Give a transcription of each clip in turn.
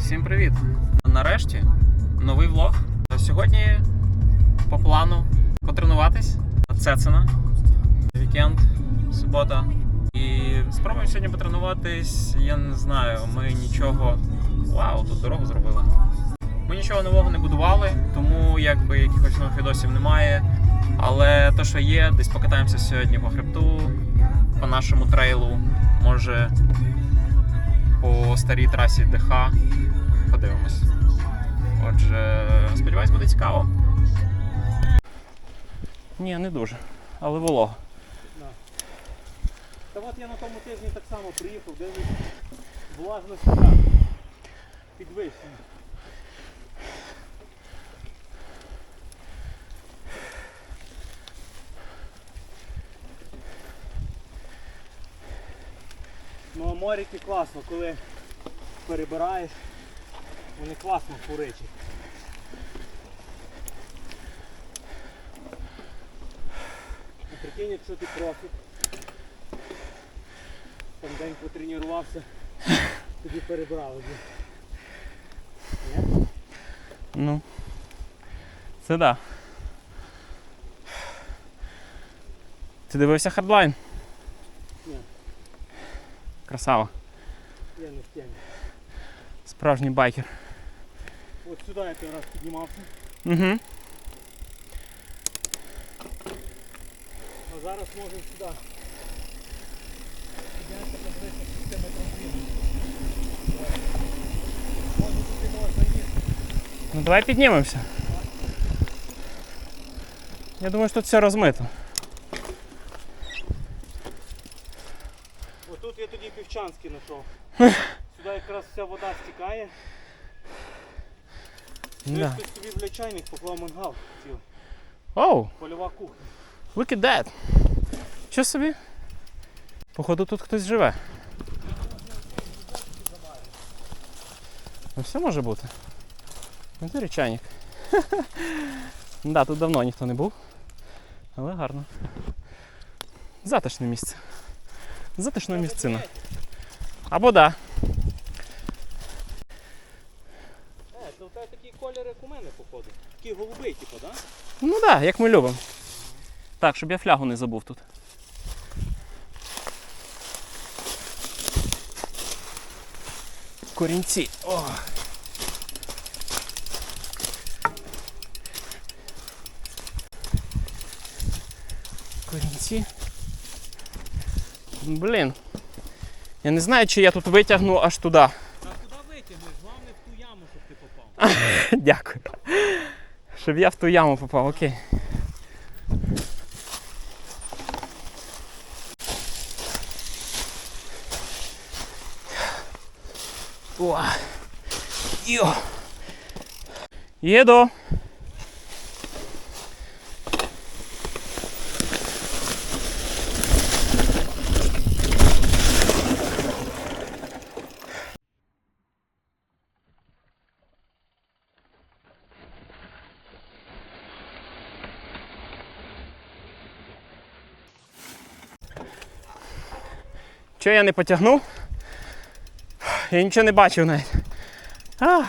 Всім привіт! Нарешті новий влог. Сьогодні по плану потренуватись. Цецина. Вікенд, субота. І спробуємо сьогодні потренуватись. Я не знаю, ми нічого. Вау, тут дорогу зробили. Ми нічого нового не будували, тому якби якихось нових відосів немає. Але те, що є, десь покатаємося сьогодні по хребту, по нашому трейлу. Може по старій трасі ДХ. Подивимось. Отже, сподіваюсь, буде цікаво. Ні, не дуже. Але волого. Та от я на тому тижні так само приїхав, де влажності така підвищена. Моріки класно, коли перебираєш, вони класно фуричать. Прикинь, якщо ти профік, там день потренувався, тоді перебрали. Ні? Ну. Це да. Ти дивився хардлайн? Ні. Красава. Я не в темі. Справжній байкер. От сюди я раз піднімався, Угу. а зараз можемо сюди. Піднятися приблизно 6 метрів звідси. Може тут і можна їсти. Ну давай піднімемося. Я думаю, що тут все розмито. Я знайшов. Сюди якраз вся вода стікає. Да. Хтось собі бля чайник поклав мангал. Ціл. Оу, Польова кухня. look at that. Що собі? Походу тут хтось живе. Ну все може бути. Ну це речайник. да, тут давно ніхто не був. Але гарно. Затишне місце. Затишна місцина. Або да. Е, це у тебе такий колір, як у мене, походу. Такий голубий, типу, так? Да? Ну так, да, як ми любимо. Так, щоб я флягу не забув тут. Корінці. О. Корінці. Блін. Я не знаю, чи я тут витягну аж туди. Та куди витягнеш? Головне в ту яму, щоб ти попав. Дякую. Щоб я в ту яму попав, окей. О. Йо. Їду. Чого я не потягнув? Я нічого не бачив навіть. А.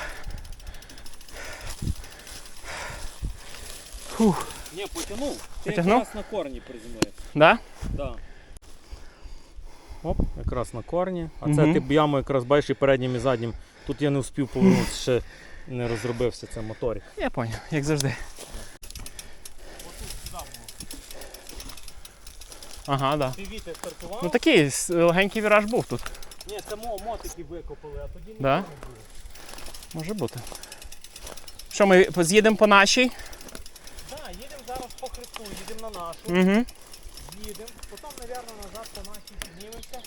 Фух. Ні, потягнув. Ти Потягнув? якраз на корні приземлився. Да? Да. Оп, якраз на корні. А це Мгм. ти б яму якраз бачиш і переднім і заднім. Тут я не встиг повернутися, ще не розробився це моторик. Я поняв, як завжди. Ага, да. Ти вітер стартував? Ну такий с- легенький віраж був тут. Ні, це мо мотики викопали, а тоді не Да? було. Може бути. Що, ми з'їдемо по нашій? Так, їдемо зараз по хребту, їдемо на нашу, Угу. їдемо, потім, мабуть, назад по нашій піднімемося.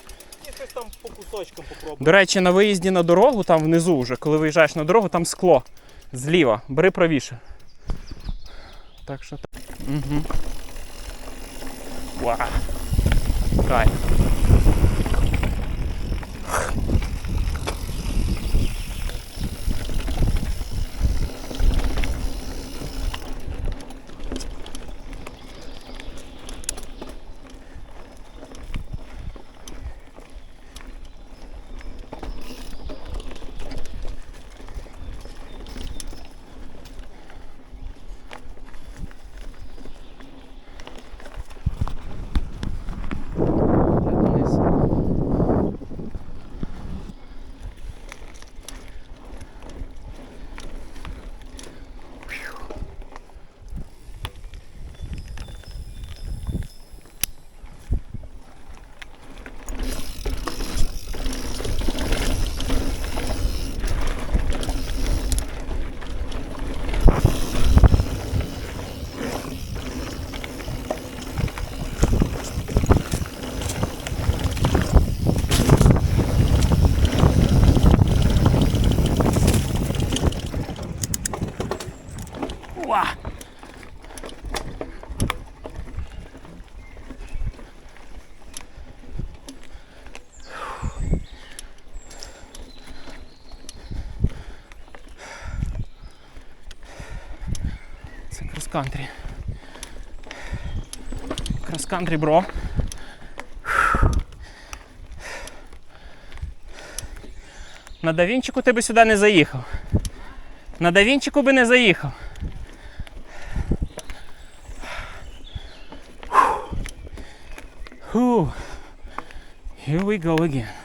І щось там по кусочкам попробуємо. До речі, на виїзді на дорогу, там внизу вже, коли виїжджаєш на дорогу, там скло. Зліва. Бери правіше. Так що так. Угу. Вау. Кайф. Крос-кантрі. Крос-кантрі, бро. На Давінчику ти би сюди не заїхав. На Давінчику би не заїхав. Here we go again.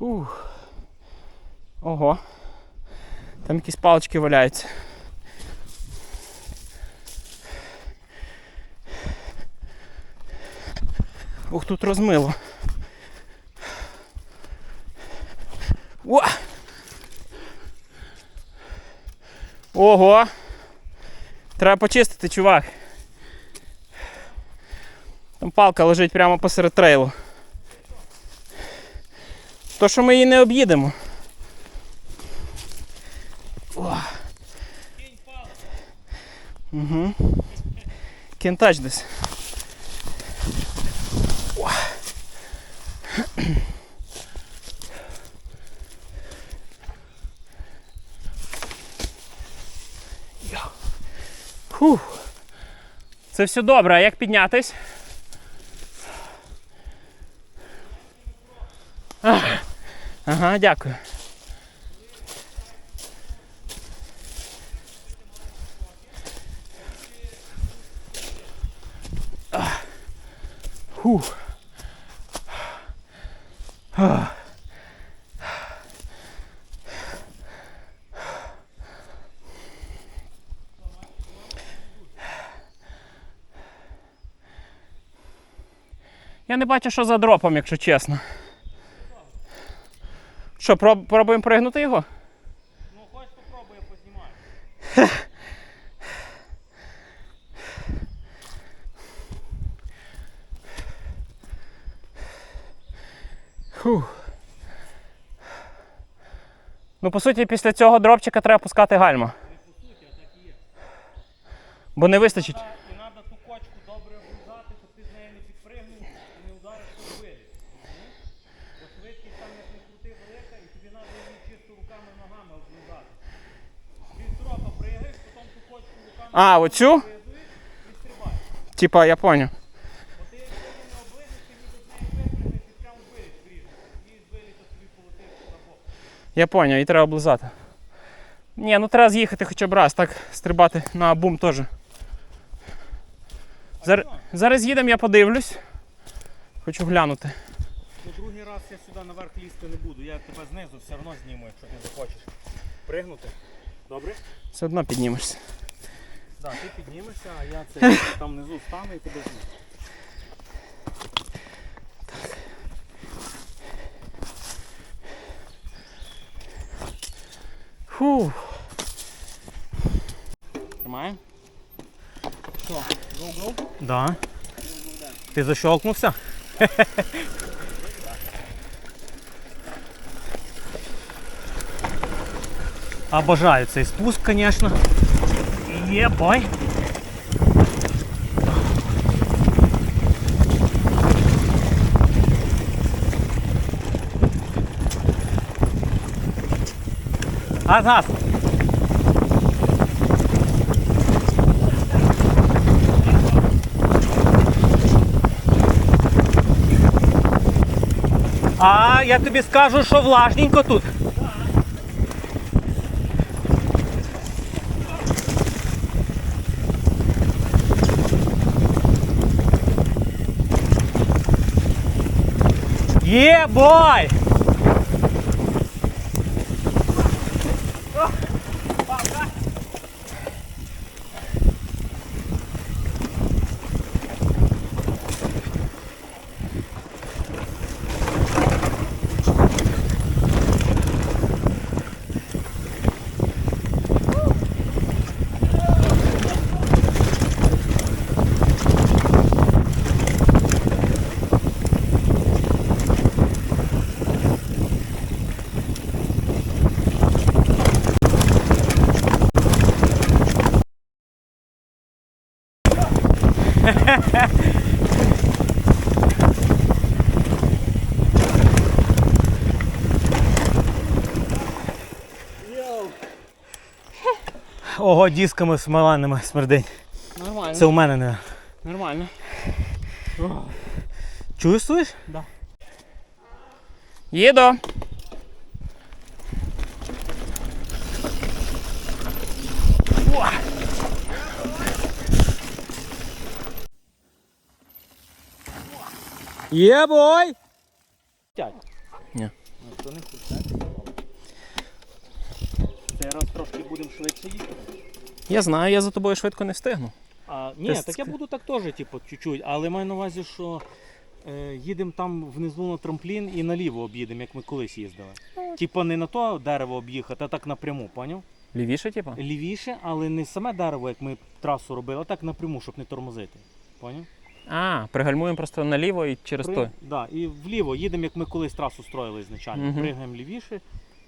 Ух. Ого. Там якісь палички валяються. Ух, тут розмило. О! Ого! Треба почистити, чувак. Там палка лежить прямо посеред трейлу. То, що ми її не об'їдемо. Угу. Touch this. О. Фух. Це все добре, а як піднятись? Ага, дякую. Фух. Я не бачу, що за дропом, якщо чесно. Що, проб, пробуємо пригнути його? Ну, хоч попробуй, я познімаю. Фух. Ну, по суті, після цього дропчика треба пускати гальма. Не по суті, а так і є. Бо не вистачить. І треба ту кочку добре обрізати, щоб ти з нею не підпригнув і не ударив по хвилі. То тобі полетиш на бок. Я поняв, і треба облизати. Ні, ну треба з'їхати хоча б раз, так стрибати на бум теж. Зар... Зараз їдемо, я подивлюсь. Хочу глянути. Ну, другий раз я сюди наверх лізти не буду. Я тебе знизу все одно зніму, якщо ти захочеш. Пригнути. Добре? Все одно піднімешся. Так, ти піднімешся, а я це там внизу стану і тебе зніму. Фу. Тримаємо? Що, гоу-гоу? Да. Ти защелкнувся? Обожаю цей спуск, звісно. Єбай. А газ. А я тобі скажу, що влажненько тут. Є, бой! Ого, дісками смоланими смердень. Нормально. Це у мене не. Нормально. Чуєш, слиш? Да. Їду. Є бой! Ні. То не Цей раз трошки будемо швидше їхати. Я знаю, я за тобою швидко не встигну. А, ні, Ти так я буду так теж, типу, чуть-чуть, але маю на увазі, що е, їдемо там внизу на трамплін і наліво об'їдемо, як ми колись їздили. Типу не на то дерево об'їхати, а так напряму, поняв? Лівіше, типу? Лівіше, але не саме дерево, як ми трасу робили, а так напряму, щоб не тормозити. Поняв? А, пригальмуємо просто наліво і через При- той. Да, і вліво їдемо, як ми колись трасу строїли ізначально. Мгм. Пригаємо лівіше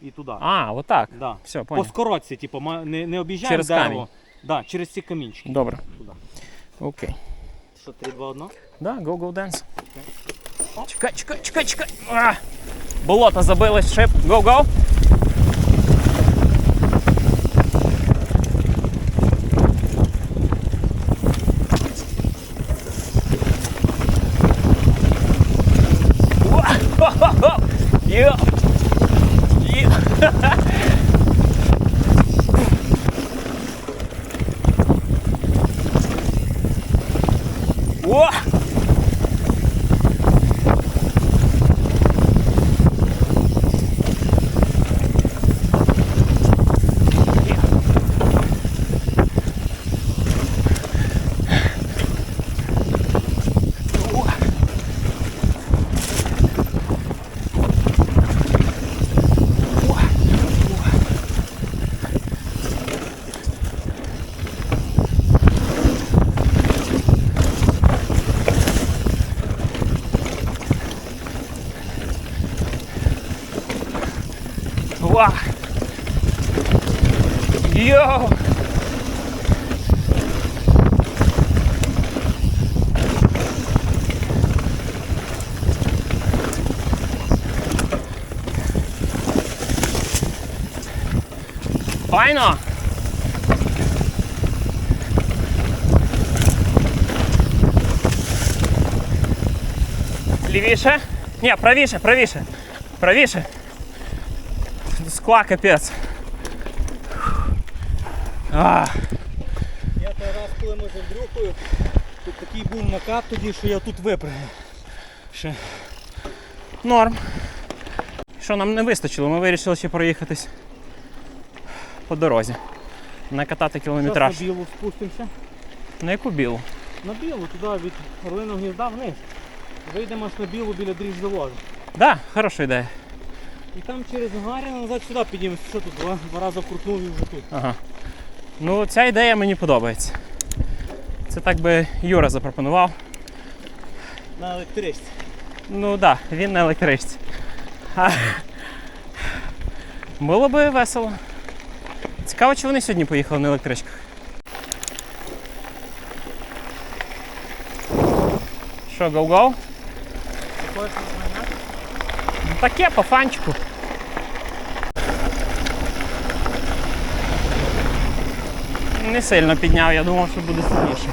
і туди. А, отак. Да. Все, По понял. скоротці, типу, ма- не, не об'їжджаємо Через дерево. камінь. Да, через ці камінчики. Добре. Туди. Окей. Що, 3, 2, 1? Да, go, go, dance. Чекай, чекай, чекай, чекай. А! Болото забилось, шип. Go, go. Уа! Йоу! Файно! Лівіше? Ні, правіше, правіше. Правіше. Скла капець. А, Я той раз, коли ми з Андрюхою, тут такий був накат тоді, що я тут випрыгнув. Ще. норм. Що нам не вистачило, ми вирішили ще проїхатись по дорозі. Накатати Зараз кілометраж. на білу спустимося. На яку білу? На білу, туди від Орлиного гнізда вниз. Вийдемо аж на білу біля дріж заводу. Да, хороша ідея. І там через Гагаріна назад сюди підіймемося. Що тут? Два, два рази крутнув і вже тут. Ага. Ну, ця ідея мені подобається. Це так би Юра запропонував. На електричці. Ну так, да, він на електричці. А, Було би весело. Цікаво, чи вони сьогодні поїхали на електричках. Що, гоу-гоу? Таке по фанчику. Не сильно підняв, я думав, що буде сильніше.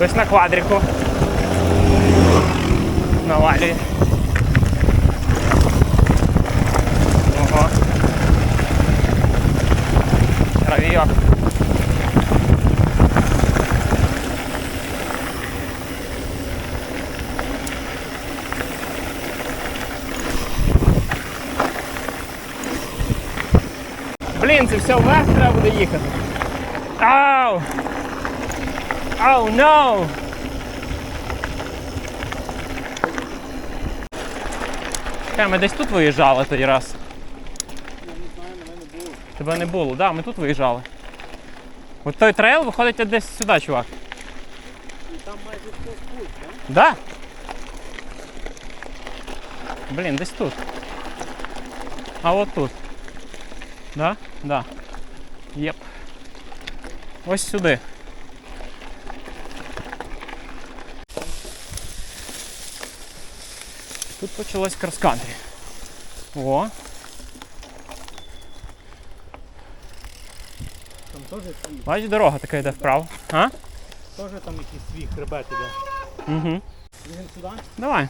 Ось на квадрику. Навалює. Ого. Равійок. Це все вверх треба буде їхати. Ау! Ау, no! Чекай, ми десь тут виїжджали тоді раз. Тебе не було, так, да, ми тут виїжджали. От той трейл виходить десь сюди, чувак. І там майже все спуть, так? Да? Блін, десь тут. А от тут. Да? Да. Єп. ось сюди. Тут почалось крос-кантрі. О, Там теж свій, бач, дорога така йде вправо. А? теж там якийсь свій хребет іде. Угу. Він сюди? Давай.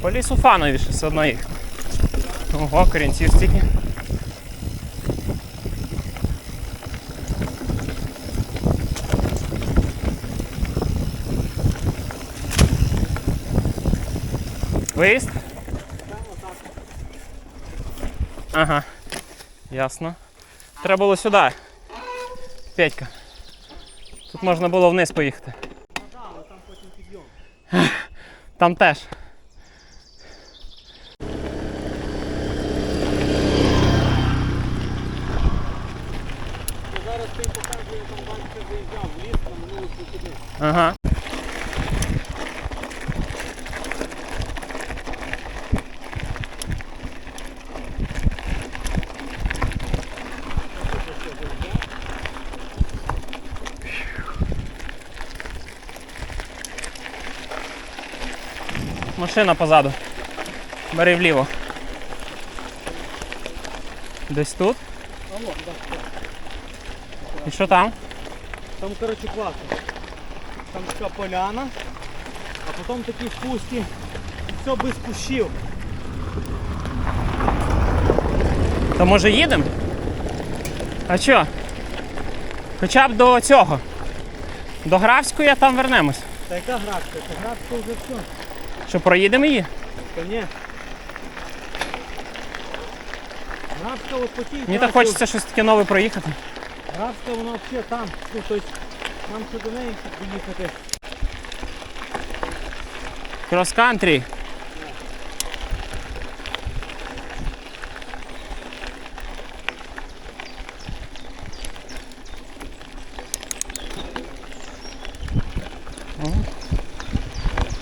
По лісу фановіше все одно їх. Ого, корінців стільки. Виїзд? Ага. Ясно. Треба було сюди. Петька. Тут можна було вниз поїхати. Там. Там теж. Ну, Зараз ти показує, там бачите, заїжджав в ліс, там минулий сюди. Ага. Машина позаду. Бери вліво. Десь тут. А вот, так, так. І що там? Там, коротше, класно. Там така поляна, а потім такі спуски. І все без кущів. То може їдемо? А що? Хоча б до цього. До Графської, а там вернемось. Та яка градка? Та градка вже все. Що проїдемо її? Та ні. Градка от по тій Мені так хочеться щось таке нове проїхати. Градка вона взагалі там. Ну, тобто нам ще до неї доїхати. Крос-кантрі.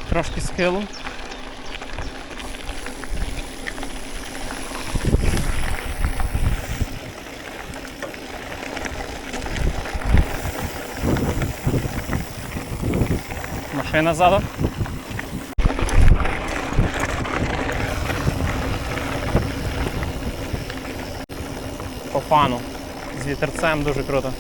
Трошки схилу. Машина ззаду. По фану. З вітерцем дуже круто.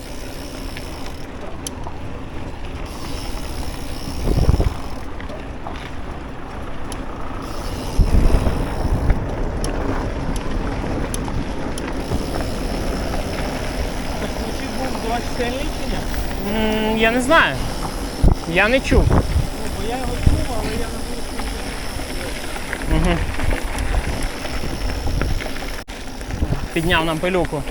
Так ключі був 24 лічення. М, я не знаю. Я не чув. Ну, бо я його чув, але я не був. Угу. Підняв нам пилюку.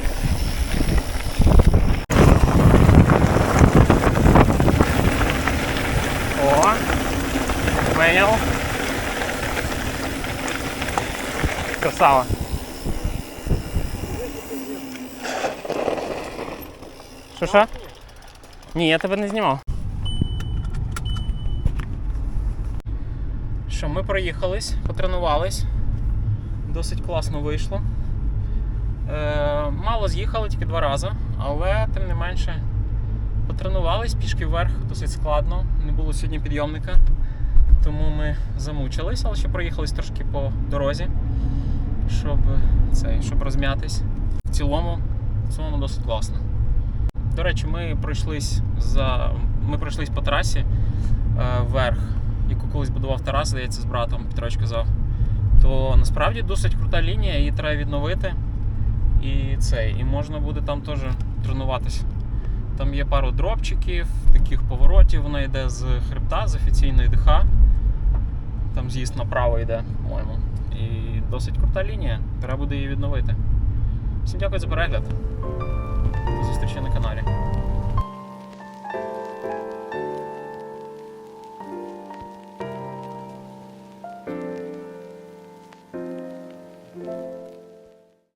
О! Прийняв. Красава. Що що? Ні, я тебе не знімав. Що, ми проїхались, потренувались. Досить класно вийшло. Е, мало з'їхали тільки два рази, але тим не менше потренувались пішки вверх, досить складно. Не було сьогодні підйомника, тому ми замучились, але ще проїхались трошки по дорозі, щоб, цей, щоб розм'ятись. В цілому, в цілому досить класно. До речі, ми пройшлись за. Ми пройшлись по трасі е, вверх, яку колись будував Тарас, здається, з братом, Петрович казав. То насправді досить крута лінія, її треба відновити. І цей, і можна буде там теж тренуватися. Там є пару дропчиків, таких поворотів, вона йде з хребта, з офіційної ДХ. Там з'їзд направо йде, по-моєму. І досить крута лінія. Треба буде її відновити. Всім дякую за перегляд. До зустрічі на каналі.